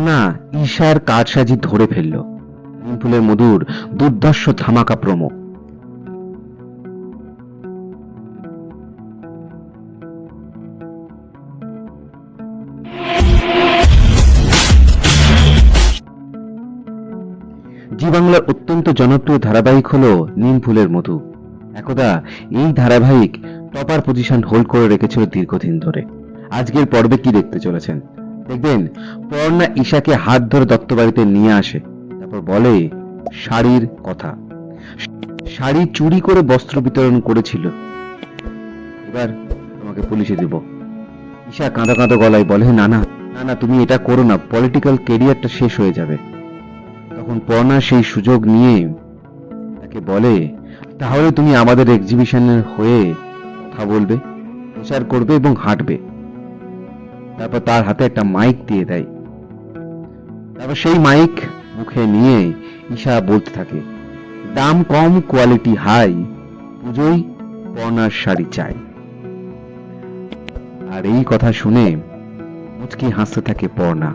পর্ণা ঈশার কারসাজি ধরে ফেলল। ফুলের মধুর দুর্দর্শ ধামাকা প্রমো। জি বাংলার অত্যন্ত জনপ্রিয় ধারাবাহিক হলো নিম ফুলের মধু। একদা এই ধারাবাহিক টপার পজিশন হোল্ড করে রেখেছিল দীর্ঘদিন ধরে। আজকের পর্বে কি দেখতে চলেছেন? দেখবেন পর্ণা ঈশাকে হাত ধরে দত্ত বাড়িতে নিয়ে আসে। তারপর বলে, শাড়ির কথা। শাড়ি চুরি করে বস্ত্র বিতরণ করেছিল। এবার তোমাকে পুলিশে দিব। ঈশা কাঁদা কাঁদা গলায় বলে না না না না তুমি এটা করো না। পলিটিক্যাল কেরিয়ারটা শেষ হয়ে যাবে। তখন পর্ণা সেই সুযোগ নিয়ে তাকে বলে, তাহলে তুমি আমাদের এক্সিবিশনের হয়ে কথা বলবে, প্রচার করবে এবং হাঁটবে। তারপর তার হাতে একটা মাইক দিয়ে দেয়। তারপর সেই মাইক মুখে নিয়ে ঈশা বলতে থাকে, দাম কম কোয়ালিটি হাই পুজোই পর্ণার শাড়ি চাই। আর এই কথা শুনে মুচকি হাসতে থাকে পর্ণা।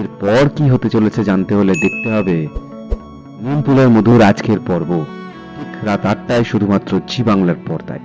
এরপর কি হতে চলেছে জানতে হলে দেখতে হবে নিমপুলের মধুর আজকের পর্ব। ঠিক রাত আটটায় শুধুমাত্র জি বাংলার পর্দায়।